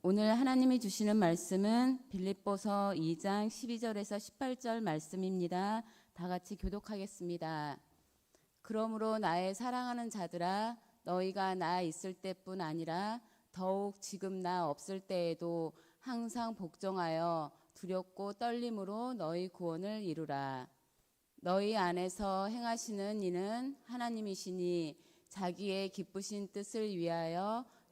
오늘 하나님이 주시는 말씀은 빌립보서 2장 12절에서 18절 말씀입니다. 다 같이 교독하겠습니다. 그러므로 나의 사랑하는 자들아 너희가 나 있을 때뿐 아니라 더욱 지금 나 없을 때에도 항상 복종하여 두렵고 떨림으로 너희 구원을 이루라. 너희 안에서 행하시는 이는 하나님이시니 자기의 기쁘신 뜻을 위하여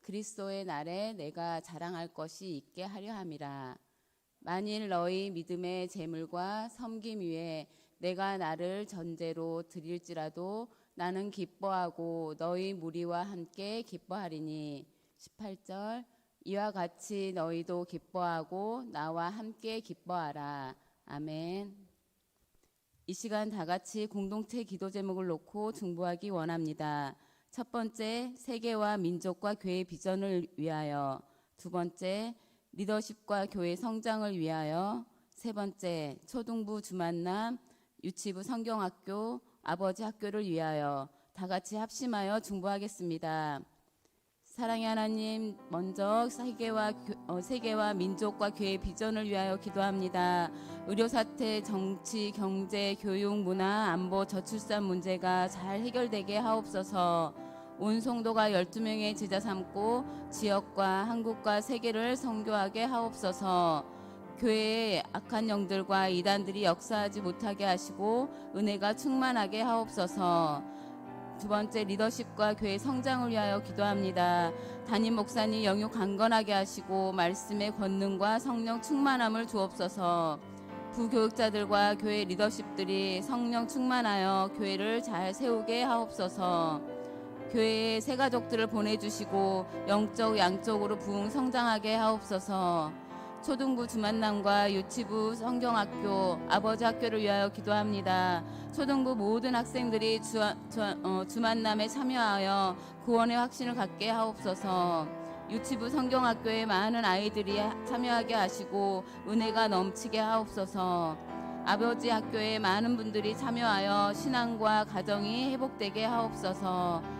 그리스도의 날에 내가 자랑할 것이 있게 하려 함이라. 만일 너희 믿음의 재물과 섬김 위에 내가 나를 전제로 드릴지라도 나는 기뻐하고 너희 무리와 함께 기뻐하리니 18절 이와 같이 너희도 기뻐하고 나와 함께 기뻐하라. 아멘. 이 시간 다 같이 공동체 기도 제목을 놓고 중보하기 원합니다. 첫 번째, 세계와 민족과 교회 비전을 위하여. 두 번째, 리더십과 교회 성장을 위하여. 세 번째, 초등부 주만남, 유치부 성경학교, 아버지 학교를 위하여. 다 같이 합심하여 중보하겠습니다. 사랑의 하나님, 먼저 세계와, 교- 어, 세계와 민족과 교회 비전을 위하여 기도합니다. 의료 사태, 정치, 경제, 교육, 문화, 안보, 저출산 문제가 잘 해결되게 하옵소서. 온 성도가 12명의 제자 삼고 지역과 한국과 세계를 선교하게 하옵소서. 교회의 악한 영들과 이단들이 역사하지 못하게 하시고 은혜가 충만하게 하옵소서. 두 번째 리더십과 교회 성장을 위하여 기도합니다. 담임 목사님 영육 강건하게 하시고 말씀의 권능과 성령 충만함을 주옵소서. 부교육자들과 교회 리더십들이 성령 충만하여 교회를 잘 세우게 하옵소서. 교회에 새 가족들을 보내주시고 영적 양적으로 부흥 성장하게 하옵소서. 초등부 주만남과 유치부 성경학교 아버지 학교를 위하여 기도합니다. 초등부 모든 학생들이 주, 주, 어, 주만남에 참여하여 구원의 확신을 갖게 하옵소서. 유치부 성경학교에 많은 아이들이 참여하게 하시고 은혜가 넘치게 하옵소서. 아버지 학교에 많은 분들이 참여하여 신앙과 가정이 회복되게 하옵소서.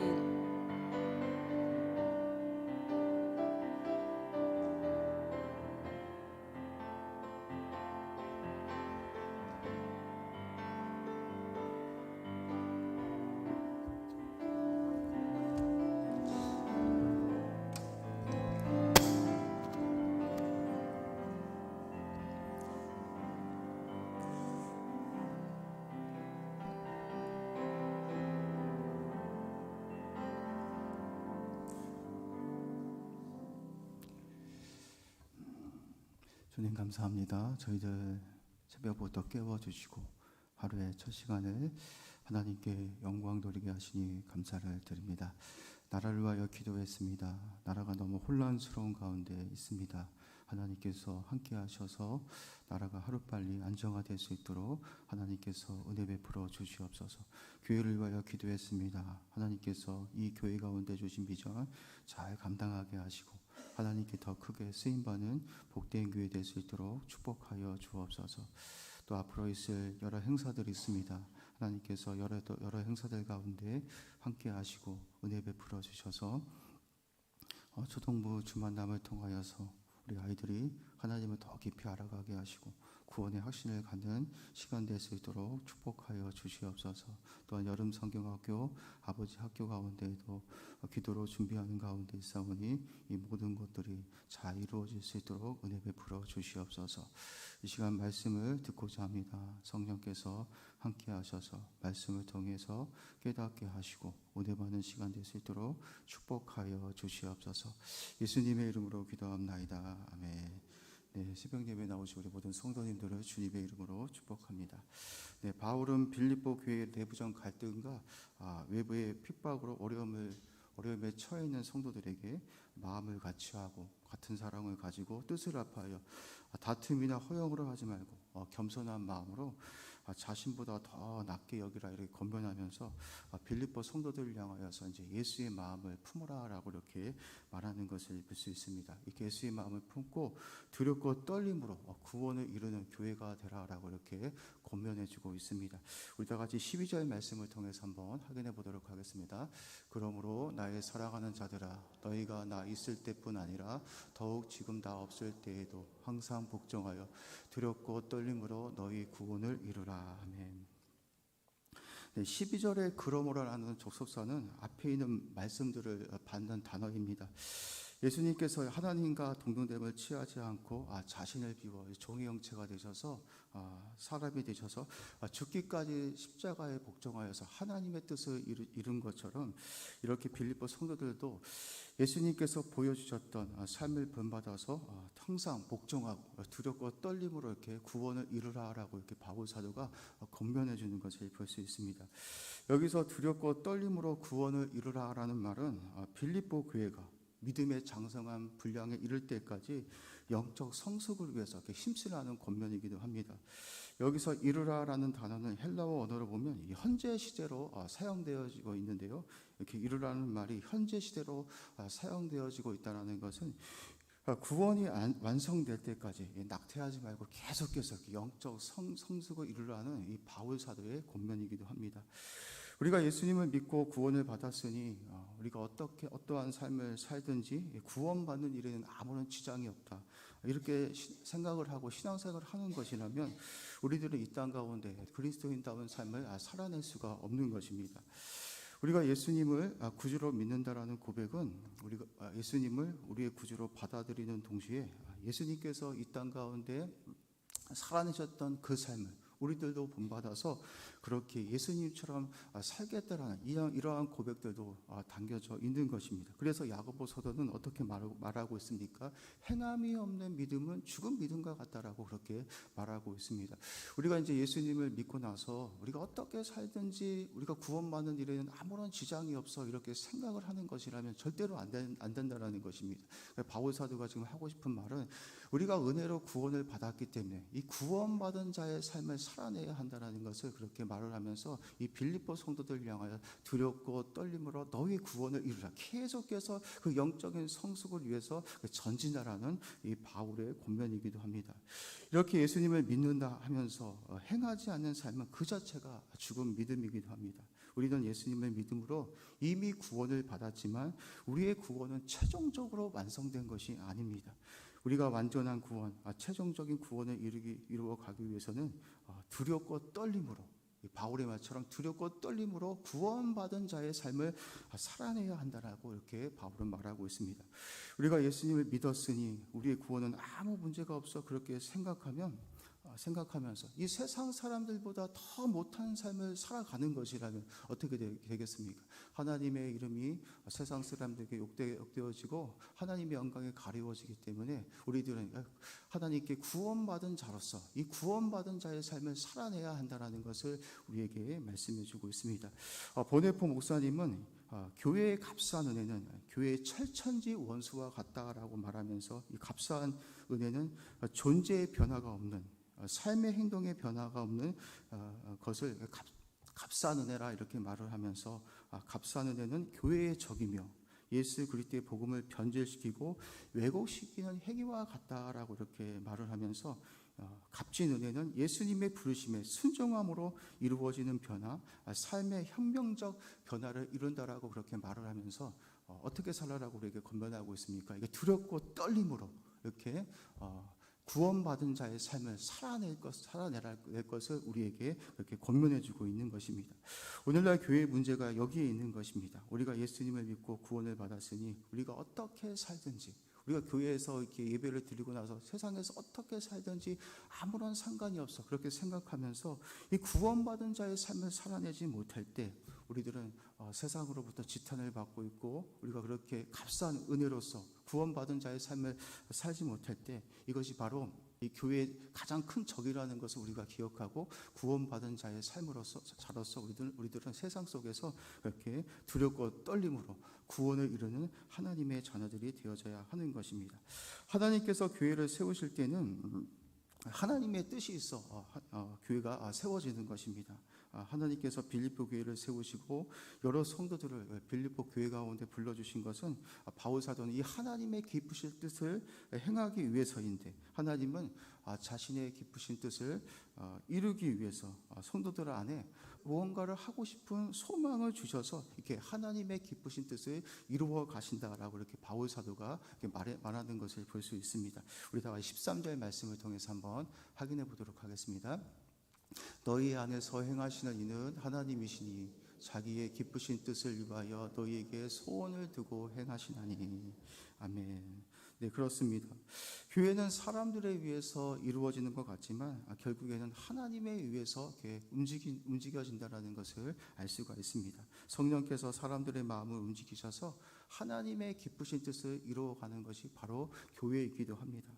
주님 감사합니다. 저희들 새벽부터 깨워주시고 하루의 첫 시간을 하나님께 영광 돌리게 하시니 감사를 드립니다. 나라를 위하여 기도했습니다. 나라가 너무 혼란스러운 가운데 있습니다. 하나님께서 함께 하셔서 나라가 하루빨리 안정화될 수 있도록 하나님께서 은혜 베풀어 주시옵소서. 교회를 위하여 기도했습니다. 하나님께서 이 교회 가운데 주신 비전 잘 감당하게 하시고 하나님께 더 크게 쓰임 받는 복된 교회 될 수 있도록 축복하여 주옵소서. 또 앞으로 있을 여러 행사들이 있습니다. 하나님께서 여러 여러 행사들 가운데 함께 하시고 은혜 베풀어 주셔서 어, 초동부 주만남을 통하여서 우리 아이들이 하나님을 더 깊이 알아가게 하시고 구원의 확신을 갖는 시간 될 수 있도록 축복하여 주시옵소서. 또한 여름 성경학교 아버지 학교 가운데에도 기도로 준비하는 가운데 있사오니 이 모든 것들이 잘 이루어질 수 있도록 은혜 베풀어 주시옵소서. 이 시간 말씀을 듣고자 합니다. 성령께서 함께 하셔서 말씀을 통해서 깨닫게 하시고 은혜 받는 시간 될 수 있도록 축복하여 주시옵소서. 예수님의 이름으로 기도합나이다. 아멘. 네, 새벽 예배 나오신 우리 모든 성도님들을 주님의 이름으로 축복합니다. 네, 바울은 빌립보 교회의 내부적 갈등과 아, 외부의 핍박으로 어려움을 어려움에 처해 있는 성도들에게 마음을 같이 하고 같은 사랑을 가지고 뜻을 합하여 다툼이나 허영으로 하지 말고 어, 겸손한 마음으로 아, 자신보다 더 낮게 여기라 이렇게 건면하면서 아, 빌립보 성도들을 향하여서 이제 예수의 마음을 품으라라고 이렇게 말하는 것을 볼 수 있습니다. 이렇게 예수의 마음을 품고 두렵고 떨림으로 어, 구원을 이루는 교회가 되라라고 이렇게 권면해주고 있습니다. 우리 다 같이 12절 말씀을 통해서 한번 확인해 보도록 하겠습니다. 그러므로 나의 사랑하는 자들아 너희가 나 있을 때뿐 아니라 더욱 지금 나 없을 때에도 항상 복종하여 두렵고 떨림으로 너희 구원을 이루라 아멘. 네, 12절의 그러므로라는 족속사는 앞에 있는 말씀들을 받는 단어입니다. 예수님께서 하나님과 동등됨을 취하지 않고 아, 자신을 비워 종의 형체가 되셔서 아, 사람이 되셔서 아, 죽기까지 십자가에 복종하여서 하나님의 뜻을 이루, 이룬 것처럼 이렇게 빌립보 성도들도 예수님께서 보여주셨던 아, 삶을 본받아서 아, 항상 복종하고 아, 두렵고 떨림으로 이렇게 구원을 이루라라고 이렇게 바울 사도가 아, 권면해 주는 것을 볼 수 있습니다. 여기서 두렵고 떨림으로 구원을 이루라라는 말은 아, 빌립보 교회가 믿음의 장성한 분량에 이를 때까지 영적 성숙을 위해서 이렇게 힘쓰라는 권면이기도 합니다. 여기서 이르라라는 단어는 헬라어 언어로 보면 이 현재 시제로 아, 사용되어지고 있는데요. 이렇게 이르라는 말이 현재 시대로 아, 사용되어지고 있다는 것은 아, 구원이 안- 완성될 때까지 이 낙태하지 말고 계속해서 영적 성, 성숙을 이루라는 이 바울 사도의 권면이기도 합니다. 우리가 예수님을 믿고 구원을 받았으니 어, 우리가 어떻게 어떠한 삶을 살든지 구원받는 일에는 아무런 지장이 없다. 이렇게 시- 생각을 하고 신앙생활을 하는 것이라면 우리들은 이 땅 가운데 그리스도인다운 삶을 아, 살아낼 수가 없는 것입니다. 우리가 예수님을 아, 구주로 믿는다라는 고백은 우리가 아, 예수님을 우리의 구주로 받아들이는 동시에 아, 예수님께서 이 땅 가운데 살아내셨던 그 삶을 우리들도 본받아서 그렇게 예수님처럼 아, 살겠다라는 이러- 이러한 고백들도 아, 담겨져 있는 것입니다. 그래서 야고보 서도는 어떻게 말하고 있습니까? 행함이 없는 믿음은 죽은 믿음과 같다라고 그렇게 말하고 있습니다. 우리가 이제 예수님을 믿고 나서 우리가 어떻게 살든지 우리가 구원받는 일에는 아무런 지장이 없어 이렇게 생각을 하는 것이라면 절대로 안, 된, 안 된다라는 것입니다. 바울 사도가 지금 하고 싶은 말은 우리가 은혜로 구원을 받았기 때문에 이 구원받은 자의 삶을 살아내야 한다라는 것을 그렇게 말을 하면서 이 빌립보 성도들 향하여 두렵고 떨림으로 너희 구원을 이루라 계속해서 그 영적인 성숙을 위해서 그 전진하라는 이 바울의 권면이기도 합니다. 이렇게 예수님을 믿는다 하면서 어, 행하지 않는 삶은 그 자체가 죽은 믿음이기도 합니다. 우리는 예수님의 믿음으로 이미 구원을 받았지만 우리의 구원은 최종적으로 완성된 것이 아닙니다. 우리가 완전한 구원, 아, 최종적인 구원을 이루기, 이루어 가기 위해서는 어, 두렵고 떨림으로 이 바울의 말처럼 두렵고 떨림으로 구원받은 자의 삶을 아, 살아내야 한다라고 이렇게 바울은 말하고 있습니다. 우리가 예수님을 믿었으니 우리의 구원은 아무 문제가 없어 그렇게 생각하면 아, 생각하면서 이 세상 사람들보다 더 못한 삶을 살아가는 것이라면 어떻게 되, 겠습니까 하나님의 이름이 세상 사람들에게 욕되, 욕되어지고 하나님의 영광에 가리워지기 때문에 우리들은 하나님께 구원받은 자로서 이 구원받은 자의 삶을 살아내야 한다라는 것을 우리에게 말씀해 주고 있습니다. 어, 보네포 목사님은 어, 교회의 값싼 은혜는 교회의 철천지 원수와 같다라고 말하면서 이 값싼 은혜는 어, 존재의 변화가 없는 어, 삶의 행동의 변화가 없는 어, 어, 것을 값, 값싼 은혜라 이렇게 말을 하면서 아, 값싼 은혜는 교회의 적이며 예수 그리스도의 복음을 변질시키고 왜곡시키는 행위와 같다라고 이렇게 말을 하면서 어, 값진 은혜는 예수님의 부르심에 순종함으로 이루어지는 변화, 아, 삶의 혁명적 변화를 이룬다라고 그렇게 말을 하면서 어, 어떻게 살라라고 우리에게 권면하고 있습니까? 이게 두렵고 떨림으로 이렇게 어, 구원받은 자의 삶을 살아낼 것, 살아낼 것을 우리에게 그렇게 권면해주고 있는 것입니다. 오늘날 교회의 문제가 여기에 있는 것입니다. 우리가 예수님을 믿고 구원을 받았으니 우리가 어떻게 살든지 우리가 교회에서 이렇게 예배를 드리고 나서 세상에서 어떻게 살든지 아무런 상관이 없어 그렇게 생각하면서 이 구원받은 자의 삶을 살아내지 못할 때 우리들은 어, 세상으로부터 지탄을 받고 있고 우리가 그렇게 값싼 은혜로서 구원받은 자의 삶을 살지 못할 때 이것이 바로 이 교회의 가장 큰 적이라는 것을 우리가 기억하고 구원받은 자의 삶으로서 자로서 우리들 우리들은 세상 속에서 그렇게 두렵고 떨림으로 구원을 이루는 하나님의 자녀들이 되어져야 하는 것입니다. 하나님께서 교회를 세우실 때는 음, 하나님의 뜻이 있어 어, 하- 어, 교회가 아, 세워지는 것입니다. 아, 하나님께서 빌립보 교회를 세우시고 여러 성도들을 빌립보 교회 가운데 불러주신 것은 아, 바울 사도는 이 하나님의 기쁘실 뜻을 행하기 위해서인데 하나님은 아, 자신의 기쁘신 뜻을 어, 이루기 위해서 아, 성도들 안에 무언가를 하고 싶은 소망을 주셔서 이렇게 하나님의 기쁘신 뜻을 이루어 가신다라고 이렇게 바울 사도가 말해, 말하는 것을 볼 수 있습니다. 우리 다 13절 말씀을 통해서 한번 확인해 보도록 하겠습니다. 너희 안에서 행하시는 이는 하나님이시니 자기의 기쁘신 뜻을 위하여 너희에게 소원을 두고 행하시나니 아멘. 네 그렇습니다. 교회는 사람들에 의해서 이루어지는 것 같지만 아, 결국에는 하나님에 의해서 이렇게 움직이, 움직여진다라는 것을 알 수가 있습니다. 성령께서 사람들의 마음을 움직이셔서 하나님의 기쁘신 뜻을 이루어가는 것이 바로 교회이기도 합니다.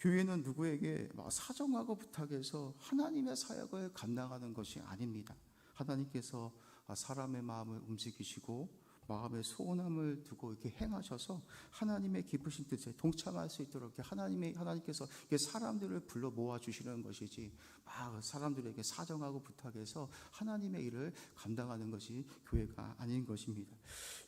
교회는 누구에게 막 사정하고 부탁해서 하나님의 사역을 감당하는 것이 아닙니다. 하나님께서 사람의 마음을 움직이시고 마음의 소원함을 두고 이렇게 행하셔서 하나님의 기쁘신 뜻에 동참할 수 있도록 이렇게 하나님의 하나님께서 이렇게 사람들을 불러 모아 주시는 것이지 막 사람들에게 사정하고 부탁해서 하나님의 일을 감당하는 것이 교회가 아닌 것입니다.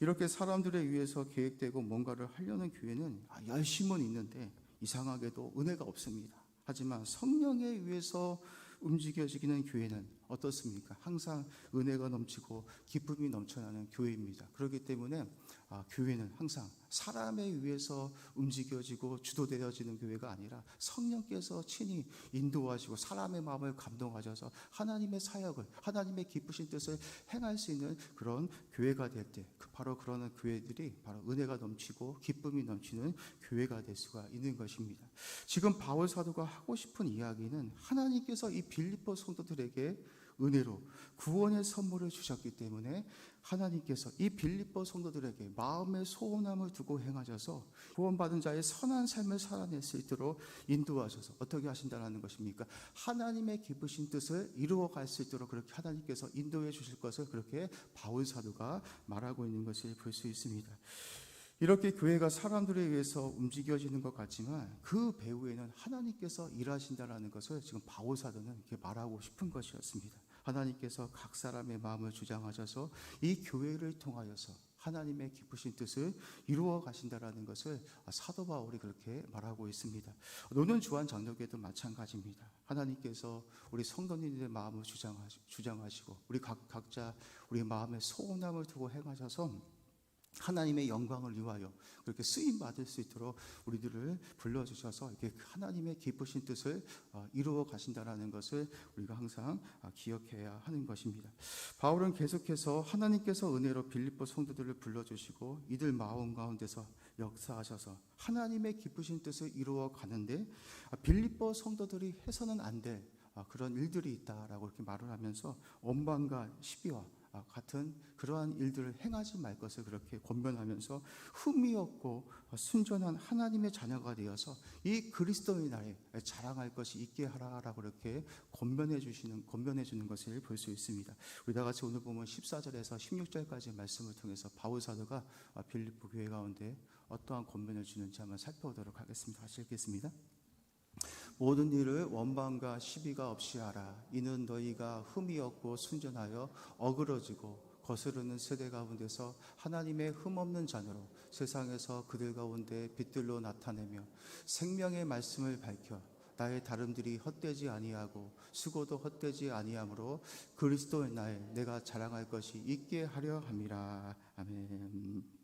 이렇게 사람들에 의해서 계획되고 뭔가를 하려는 교회는 아, 열심은 있는데 이상하게도 은혜가 없습니다. 하지만 성령에 의해서 움직여지기는 교회는 어떻습니까? 항상 은혜가 넘치고 기쁨이 넘쳐나는 교회입니다. 그렇기 때문에 아, 교회는 항상 사람에 의해서 움직여지고 주도되어지는 교회가 아니라 성령께서 친히 인도하시고 사람의 마음을 감동하셔서 하나님의 사역을 하나님의 기쁘신 뜻을 행할 수 있는 그런 교회가 될 때 바로 그러는 교회들이 바로 은혜가 넘치고 기쁨이 넘치는 교회가 될 수가 있는 것입니다. 지금 바울 사도가 하고 싶은 이야기는 하나님께서 이 빌립보 성도들에게 은혜로 구원의 선물을 주셨기 때문에 하나님께서 이 빌립보 성도들에게 마음의 소원함을 두고 행하셔서 구원받은 자의 선한 삶을 살아낼 수 있도록 인도하셔서 어떻게 하신다는 것입니까? 하나님의 기쁘신 뜻을 이루어 갈 수 있도록 그렇게 하나님께서 인도해 주실 것을 그렇게 바울 사도가 말하고 있는 것을 볼 수 있습니다. 이렇게 교회가 사람들에 의해서 움직여지는 것 같지만 그 배후에는 하나님께서 일하신다라는 것을 지금 바울 사도는 이렇게 말하고 싶은 것이었습니다. 하나님께서 각 사람의 마음을 주장하셔서 이 교회를 통하여서 하나님의 기쁘신 뜻을 이루어 가신다라는 것을 사도 바울이 그렇게 말하고 있습니다. 노는 주한 장로교도 마찬가지입니다. 하나님께서 우리 성도님들의 마음을 주장하시고 우리 각, 각자 우리 마음의 소원함을 두고 행하셔서 하나님의 영광을 위하여 그렇게 쓰임 받을 수 있도록 우리들을 불러 주셔서 이렇게 하나님의 기쁘신 뜻을 어, 이루어 가신다라는 것을 우리가 항상 아, 기억해야 하는 것입니다. 바울은 계속해서 하나님께서 은혜로 빌립보 성도들을 불러 주시고 이들 마음 가운데서 역사하셔서 하나님의 기쁘신 뜻을 이루어 가는데 아, 빌립보 성도들이 해서는 안될 아, 그런 일들이 있다라고 이렇게 말을 하면서 원방과 시비와 아, 같은 그러한 일들을 행하지 말 것을 그렇게 권면하면서 흠이 없고 순전한 하나님의 자녀가 되어서 이 그리스도의 날에 자랑할 것이 있게 하라라고 이렇게 권면해 주시는 권면해 주는 것을 볼 수 있습니다. 우리 다 같이 오늘 보면 14절에서 16절까지 말씀을 통해서 바울 사도가 빌립보 교회 가운데 어떠한 권면을 주는지 한번 살펴보도록 하겠습니다. 같이 읽겠습니다. 모든 일을 원방과 시비가 없이 하라. 이는 너희가 흠이 없고 순전하여 어그러지고 거스르는 세대 가운데서 하나님의 흠 없는 자녀로 세상에서 그들 가운데 빛들로 나타내며 생명의 말씀을 밝혀 나의 다름들이 헛되지 아니하고 수고도 헛되지 아니하므로 그리스도의 나에 내가 자랑할 것이 있게 하려 함이라. 아멘.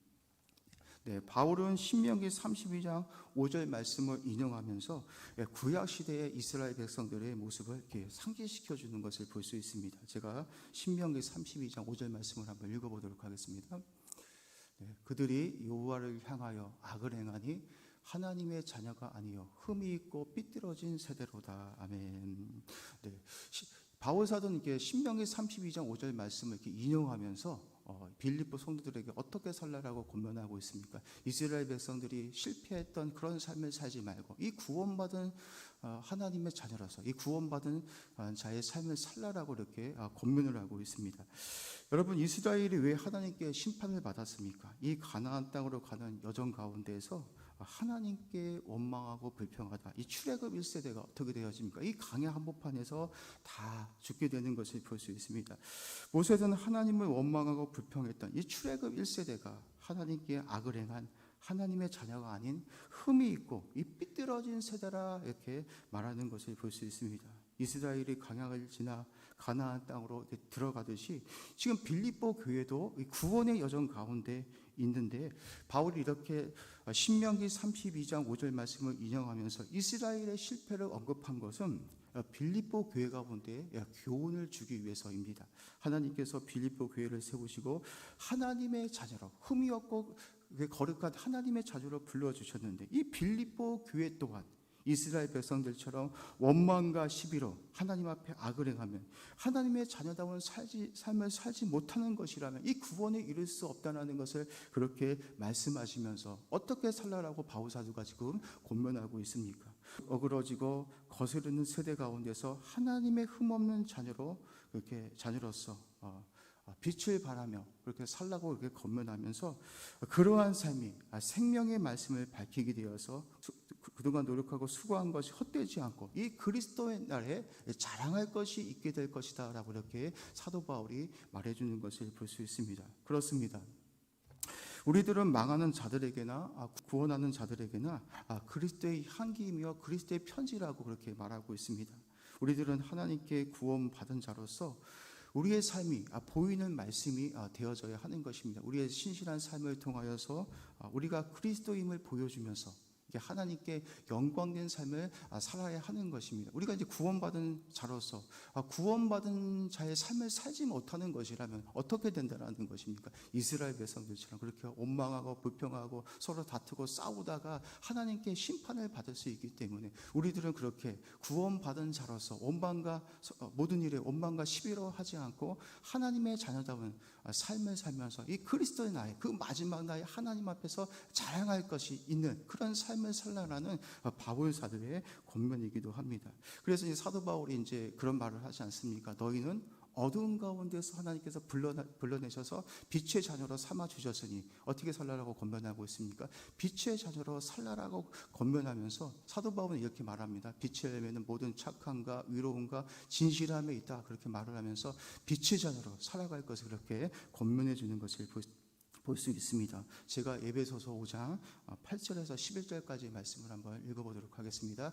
네, 바울은 신명기 32장 5절 말씀을 인용하면서 예, 구약 시대의 이스라엘 백성들의 모습을 상기시켜 주는 것을 볼 수 있습니다. 제가 신명기 32장 5절 말씀을 한번 읽어보도록 하겠습니다. 네, 그들이 여호와를 향하여 악을 행하니 하나님의 자녀가 아니요 흠이 있고 삐뚤어진 세대로다. 아멘. 네, 시, 바울 사도는 이게 신명기 32장 5절 말씀을 이렇게 인용하면서 어, 빌립보 성도들에게 어떻게 살라라고 권면하고 있습니까? 이스라엘 백성들이 실패했던 그런 삶을 살지 말고 이 구원받은 어, 하나님의 자녀라서 이 구원받은 어, 자의 삶을 살라라고 이렇게 어, 권면을 하고 있습니다. 여러분 이스라엘이 왜 하나님께 심판을 받았습니까? 이 가나안 땅으로 가는 여정 가운데에서 하나님께 원망하고 불평하다. 이 출애굽 1세대가 어떻게 되어집니까? 이 강의 한복판에서 다 죽게 되는 것을 볼 수 있습니다. 모세는 하나님을 원망하고 불평했던 이 출애굽 1세대가 하나님께 악을 행한 하나님의 자녀가 아닌 흠이 있고 이 삐뚤어진 세대라 이렇게 말하는 것을 볼 수 있습니다. 이스라엘이 강약을 지나 가나안 땅으로 들어가듯이 지금 빌립보 교회도 이 구원의 여정 가운데 있는데 바울이 이렇게 신명기 32장 5절 말씀을 인용하면서 이스라엘의 실패를 언급한 것은 빌립보 교회 가운데 교훈을 주기 위해서입니다. 하나님께서 빌립보 교회를 세우시고 하나님의 자녀로 흠이 없고 거룩한 하나님의 자녀로 불러 주셨는데 이 빌립보 교회 또한 이스라엘 백성들처럼 원망과 시비로 하나님 앞에 악을 행하면 하나님의 자녀다운 살지, 삶을 살지 못하는 것이라면 이 구원에 이를 수 없다는 것을 그렇게 말씀하시면서 어떻게 살라라고 바울사도가 지금 권면하고 있습니까? 어그러지고 거스르는 세대 가운데서 하나님의 흠없는 자녀로 그렇게 자녀로서 어, 빛을 발하며 그렇게 살라고 이렇게 권면하면서 그러한 삶이 생명의 말씀을 밝히게 되어서 그동안 노력하고 수고한 것이 헛되지 않고 이 그리스도의 날에 자랑할 것이 있게 될 것이다 라고 이렇게 사도 바울이 말해주는 것을 볼 수 있습니다. 그렇습니다. 우리들은 망하는 자들에게나 구원하는 자들에게나 그리스도의 향기이며 그리스도의 편지라고 그렇게 말하고 있습니다. 우리들은 하나님께 구원받은 자로서 우리의 삶이 보이는 말씀이 되어져야 하는 것입니다. 우리의 신실한 삶을 통하여서 우리가 그리스도임을 보여주면서 하나님께 영광된 삶을 살아야 하는 것입니다. 우리가 이제 구원받은 자로서 구원받은 자의 삶을 살지 못하는 것이라면 어떻게 된다는 것입니까? 이스라엘 백성들처럼 그렇게 원망하고 불평하고 서로 다투고 싸우다가 하나님께 심판을 받을 수 있기 때문에 우리들은 그렇게 구원받은 자로서 원망과 모든 일에 원망과 시비로 하지 않고 하나님의 자녀다운 삶을 살면서 이 그리스도의 나의 그 마지막 나의 하나님 앞에서 자랑할 것이 있는 그런 삶을 살라라는 바울 사도의 권면이기도 합니다. 그래서 이제 사도 바울이 이제 그런 말을 하지 않습니까? 너희는 어두운 가운데서 하나님께서 불러내, 불러내셔서 빛의 자녀로 삼아 주셨으니 어떻게 살라라고 권면하고 있습니까? 빛의 자녀로 살라라고 권면하면서 사도 바울은 이렇게 말합니다. 빛의 열매는 모든 착함과 위로움과 진실함에 있다 그렇게 말을 하면서 빛의 자녀로 살아갈 것을 그렇게 권면해 주는 것을 볼수 있습니다. 제가 에베소서 5장 8절에서 11절까지 말씀을 한번 읽어보도록 하겠습니다.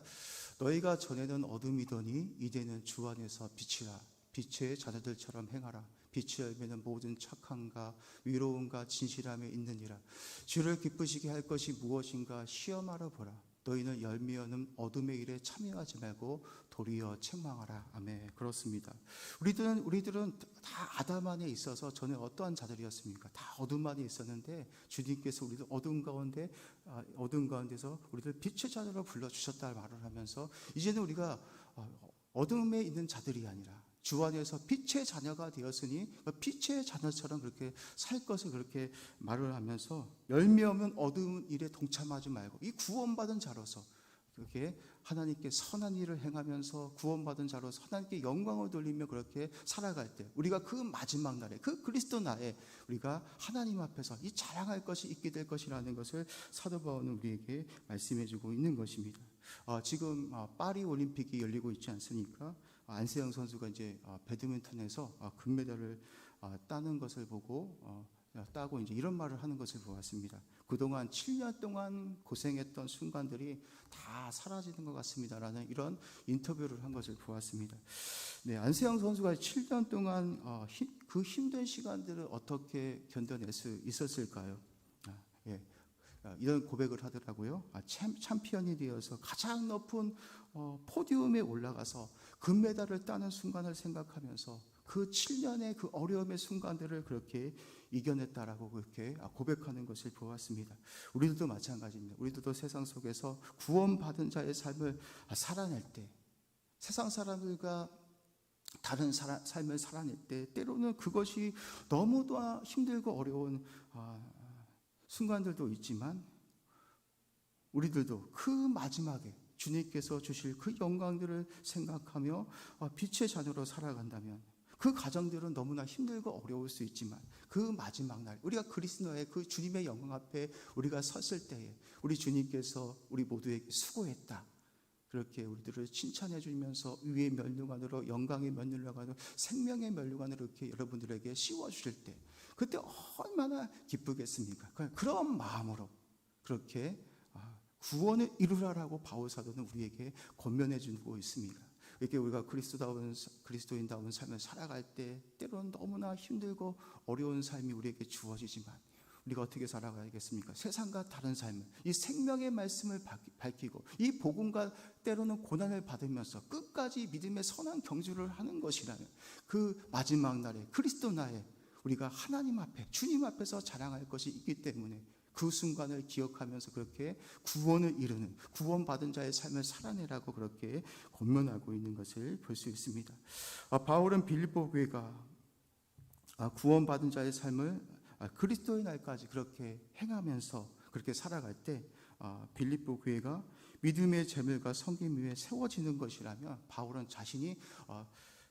너희가 전에는 어둠이더니 이제는 주 안에서 빛이라 빛의 자녀들처럼 행하라. 빛의 열매는 모든 착함과 위로움과 진실함에 있느니라. 주를 기쁘시게 할 것이 무엇인가 시험하러 보라. 너희는 열매하는 어둠의 일에 참여하지 말고 도리어 책망하라. 아멘. 그렇습니다. 우리들은 우리들은 다 아담 안에 있어서 전에 어떠한 자들이었습니까? 다 어둠 안에 있었는데 주님께서 우리들 어둠 가운데 어둠 가운데서 우리들 빛의 자녀로 불러 주셨다 말을 하면서 이제는 우리가 어둠에 있는 자들이 아니라 주 안에서 빛의 자녀가 되었으니 빛의 자녀처럼 그렇게 살 것을 그렇게 말을 하면서 열매 없는 어두운 일에 동참하지 말고 이 구원받은 자로서 그렇게 하나님께 선한 일을 행하면서 구원받은 자로서 하나님께 영광을 돌리며 그렇게 살아갈 때 우리가 그 마지막 날에 그 그리스도 날에 우리가 하나님 앞에서 이 자랑할 것이 있게 될 것이라는 것을 사도 바울은 우리에게 말씀해 주고 있는 것입니다. 어, 지금 어, 파리 올림픽이 열리고 있지 않습니까? 안세영 선수가 이제 배드민턴에서 금메달을 따는 것을 보고 따고 이제 이런 말을 하는 것을 보았습니다. 그동안 7년 동안 고생했던 순간들이 다 사라지는 것 같습니다라는 이런 인터뷰를 한 것을 보았습니다. 네, 안세영 선수가 7년 동안 그 힘든 시간들을 어떻게 견뎌낼 수 있었을까요? 아, 예. 이런 고백을 하더라고요. 아, 챔, 챔피언이 되어서 가장 높은 어, 포디움에 올라가서 금메달을 따는 순간을 생각하면서 그 7년의 그 어려움의 순간들을 그렇게 이겨냈다라고 그렇게 고백하는 것을 보았습니다. 우리들도 마찬가지입니다. 우리들도 세상 속에서 구원받은 자의 삶을 살아낼 때 세상 사람들과 다른 삶을 살아낼 때 때로는 그것이 너무도 힘들고 어려운 순간들도 있지만 우리들도 그 마지막에 주님께서 주실 그 영광들을 생각하며 아, 빛의 자녀로 살아간다면 그 가정들은 너무나 힘들고 어려울 수 있지만 그 마지막 날 우리가 그리스도의 그 주님의 영광 앞에 우리가 섰을 때에 우리 주님께서 우리 모두에게 수고했다. 그렇게 우리들을 칭찬해 주면서 위의 면류관으로 영광의 면류관으로 생명의 면류관으로 이렇게 여러분들에게 씌워 주실 때 그때 얼마나 기쁘겠습니까? 그런 마음으로 그렇게 아, 구원을 이루라라고 바울 사도는 우리에게 권면해 주고 있습니다. 이렇게 우리가 그리스도다운 그리스도인다운 삶을 살아갈 때 때로는 너무나 힘들고 어려운 삶이 우리에게 주어지지만 우리가 어떻게 살아가야겠습니까? 세상과 다른 삶을 이 생명의 말씀을 밝히고 이 복음과 때로는 고난을 받으면서 끝까지 믿음의 선한 경주를 하는 것이라는 그 마지막 날에 그리스도 나에 우리가 하나님 앞에 주님 앞에서 자랑할 것이 있기 때문에 그 순간을 기억하면서 그렇게 구원을 이루는 구원받은 자의 삶을 살아내라고 그렇게 권면하고 있는 것을 볼 수 있습니다. 아, 바울은 빌립보 교회가 아, 구원받은 자의 삶을 아, 그리스도의 날까지 그렇게 행하면서 그렇게 살아갈 때 아, 빌립보 교회가 믿음의 재물과 성김 위에 세워지는 것이라면 바울은 자신이 아,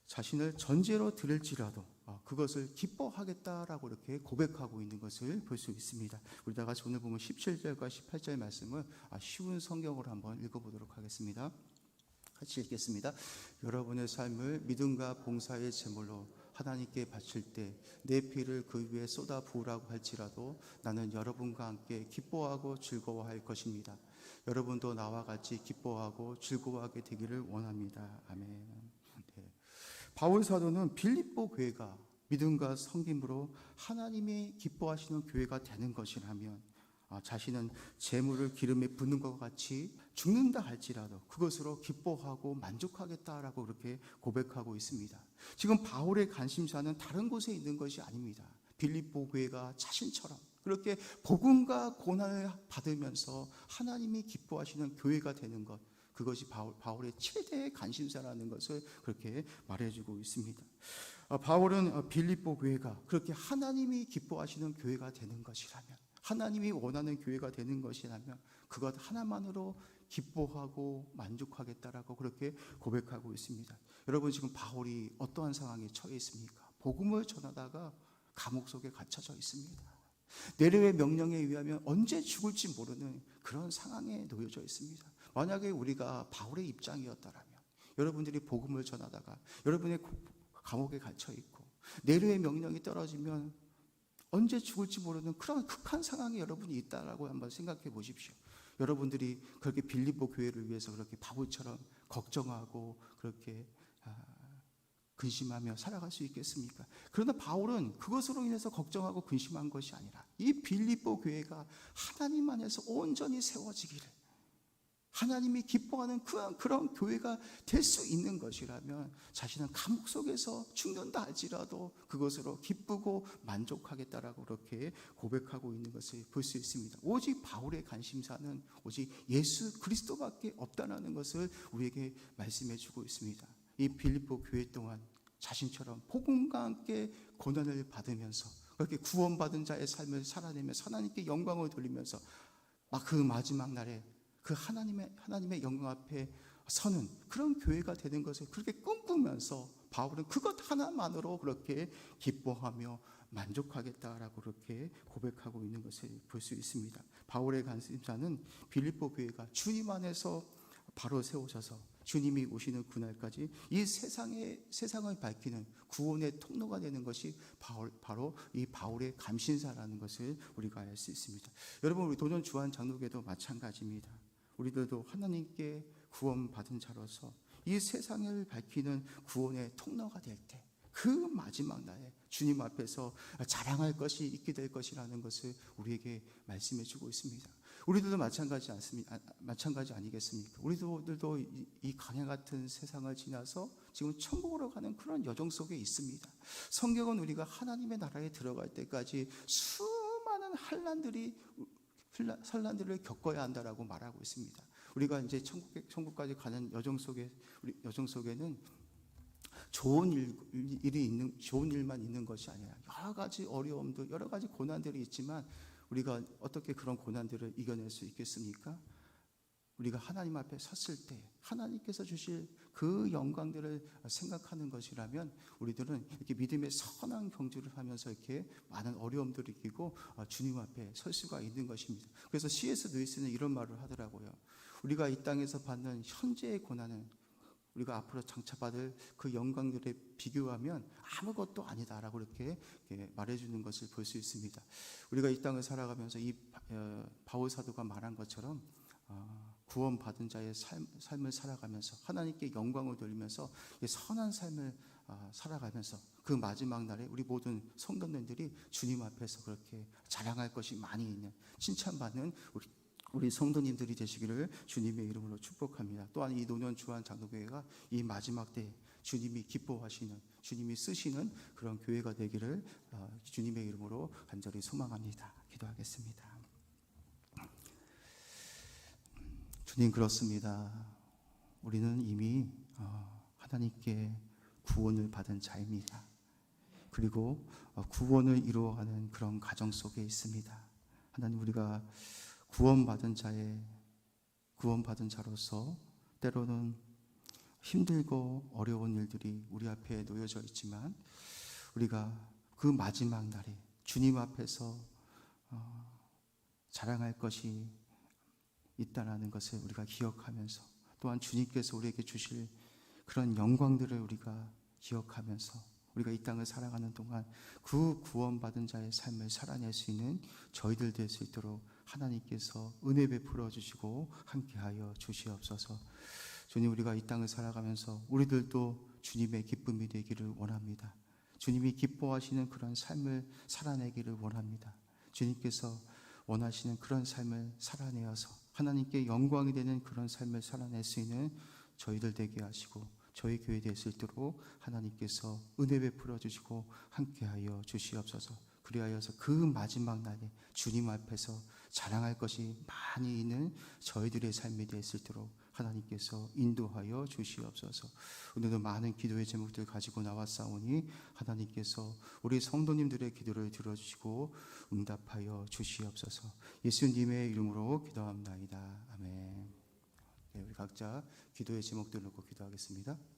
자신을 전제로 들을지라도 어, 그것을 기뻐하겠다라고 이렇게 고백하고 있는 것을 볼 수 있습니다. 우리 다 같이 오늘 보면 17절과 18절 말씀을 아, 쉬운 성경으로 한번 읽어보도록 하겠습니다. 같이 읽겠습니다. 여러분의 삶을 믿음과 봉사의 제물로 하나님께 바칠 때 내 피를 그 위에 쏟아 부으라고 할지라도 나는 여러분과 함께 기뻐하고 즐거워할 것입니다. 여러분도 나와 같이 기뻐하고 즐거워하게 되기를 원합니다. 아멘. 네. 바울 사도는 빌립보 교회가 믿음과 성김으로 하나님이 기뻐하시는 교회가 되는 것이라면 아, 자신은 재물을 기름에 붓는 것 같이 죽는다 할지라도 그것으로 기뻐하고 만족하겠다라고 그렇게 고백하고 있습니다. 지금 바울의 관심사는 다른 곳에 있는 것이 아닙니다. 빌립보 교회가 자신처럼 그렇게 복음과 고난을 받으면서 하나님이 기뻐하시는 교회가 되는 것 그것이 바울, 바울 의 최대의 관심사라는 것을 그렇게 말해주고 있습니다. 아, 바울은 빌립보 교회가 그렇게 하나님이 기뻐하시는 교회가 되는 것이라면 하나님이 원하는 교회가 되는 것이라면 그것 하나만으로 기뻐하고 만족하겠다라고 그렇게 고백하고 있습니다. 여러분 지금 바울이 어떠한 상황에 처해 있습니까? 복음을 전하다가 감옥 속에 갇혀져 있습니다. 내려의 명령에 의하면 언제 죽을지 모르는 그런 상황에 놓여져 있습니다. 만약에 우리가 바울의 입장이었다라면 여러분들이 복음을 전하다가 여러분의 감옥에 갇혀 있고 내려의 명령이 떨어지면 언제 죽을지 모르는 그런 극한 상황에 여러분이 있다라고 한번 생각해 보십시오. 여러분들이 그렇게 빌립보 교회를 위해서 그렇게 바보처럼 걱정하고 그렇게 아, 근심하며 살아갈 수 있겠습니까? 그러나 바울은 그것으로 인해서 걱정하고 근심한 것이 아니라 이 빌립보 교회가 하나님 안에서 온전히 세워지기를 하나님이 기뻐하는 그런, 그런 교회가 될 수 있는 것이라면 자신은 감옥 속에서 죽는다 할지라도 그것으로 기쁘고 만족하겠다라고 그렇게 고백하고 있는 것을 볼 수 있습니다. 오직 바울의 관심사는 오직 예수 그리스도밖에 없다라는 것을 우리에게 말씀해 주고 있습니다. 이 빌립보 교회 동안 자신처럼 복음과 함께 고난을 받으면서 그렇게 구원받은 자의 삶을 살아내면서 하나님께 영광을 돌리면서 그 마지막 날에 그 하나님의 하나님의 영광 앞에 서는 그런 교회가 되는 것을 그렇게 꿈꾸면서 바울은 그것 하나만으로 그렇게 기뻐하며 만족하겠다라고 그렇게 고백하고 있는 것을 볼 수 있습니다. 바울의 관심사는 빌립보 교회가 주님 안에서 바로 세우셔서 주님이 오시는 그날까지 이 세상의 세상을 밝히는 구원의 통로가 되는 것이 바울, 바로 이 바울의 감신사라는 것을 우리가 알 수 있습니다. 여러분 우리 도전 주한 장로교도 마찬가지입니다. 우리들도 하나님께 구원받은 자로서 이 세상을 밝히는 구원의 통로가 될 때 그 마지막 날에 주님 앞에서 자랑할 것이 있게 될 것이라는 것을 우리에게 말씀해 주고 있습니다. 우리들도 마찬가지 않습니까? 마찬가지 아니겠습니까? 우리들도 이 강야 같은 세상을 지나서 지금 천국으로 가는 그런 여정 속에 있습니다. 성경은 우리가 하나님의 나라에 들어갈 때까지 수많은 환란들이 산란들을 겪어야 한다라고 말하고 있습니다. 우리가 이제 천국 천국까지 가는 여정 속에 우리 여정 속에는 좋은 일, 일이 있는 좋은 일만 있는 것이 아니라 여러 가지 어려움도 여러 가지 고난들이 있지만 우리가 어떻게 그런 고난들을 이겨낼 수 있겠습니까? 우리가 하나님 앞에 섰을 때 하나님께서 주실 그 영광들을 생각하는 것이라면 우리들은 이렇게 믿음의 선한 경주를 하면서 이렇게 많은 어려움들을 이기고 어, 주님 앞에 설 수가 있는 것입니다. 그래서 C.S. 루이스는 이런 말을 하더라고요. 우리가 이 땅에서 받는 현재의 고난은 우리가 앞으로 장차받을 그 영광들에 비교하면 아무것도 아니다라고 이렇게 말해주는 것을 볼 수 있습니다. 우리가 이 땅을 살아가면서 이 바- 어, 바울 사도가 말한 것처럼 어, 구원받은 자의 삶, 삶을 살아가면서 하나님께 영광을 돌리면서 이 선한 삶을 어, 살아가면서 그 마지막 날에 우리 모든 성도님들이 주님 앞에서 그렇게 자랑할 것이 많이 있는 칭찬받는 우리 우리 성도님들이 되시기를 주님의 이름으로 축복합니다. 또한 이 노년 주한 장로교회가 이 마지막 때 주님이 기뻐하시는 주님이 쓰시는 그런 교회가 되기를 어, 주님의 이름으로 간절히 소망합니다. 기도하겠습니다. 주님 그렇습니다. 우리는 이미 어, 하나님께 구원을 받은 자입니다. 그리고 어, 구원을 이루어가는 그런 가정 속에 있습니다. 하나님 우리가 구원받은 자의 구원받은 자로서 때로는 힘들고 어려운 일들이 우리 앞에 놓여져 있지만 우리가 그 마지막 날에 주님 앞에서 어, 자랑할 것이 있다라는 것을 우리가 기억하면서 또한 주님께서 우리에게 주실 그런 영광들을 우리가 기억하면서 우리가 이 땅을 살아가는 동안 그 구원받은 자의 삶을 살아낼 수 있는 저희들 될 수 있도록 하나님께서 은혜 베풀어 주시고 함께하여 주시옵소서. 주님 우리가 이 땅을 살아가면서 우리들도 주님의 기쁨이 되기를 원합니다. 주님이 기뻐하시는 그런 삶을 살아내기를 원합니다. 주님께서 원하시는 그런 삶을 살아내어서 하나님께 영광이 되는 그런 삶을 살아낼 수 있는 저희들 되게 하시고 저희 교회 될수 있도록 하나님께서 은혜 베풀어 주시고 함께하여 주시옵소서. 그리하여서 그 마지막 날에 주님 앞에서 자랑할 것이 많이 있는 저희들의 삶이 될수 있도록 하나님께서 인도하여 주시옵소서. 오늘도 많은 기도의 제목들 가지고 나왔사오니 하나님께서 우리 성도님들의 기도를 들어주시고 응답하여 주시옵소서. 예수님의 이름으로 기도합나이다. 아멘. 네, 우리 각자 기도의 제목들 놓고 기도하겠습니다.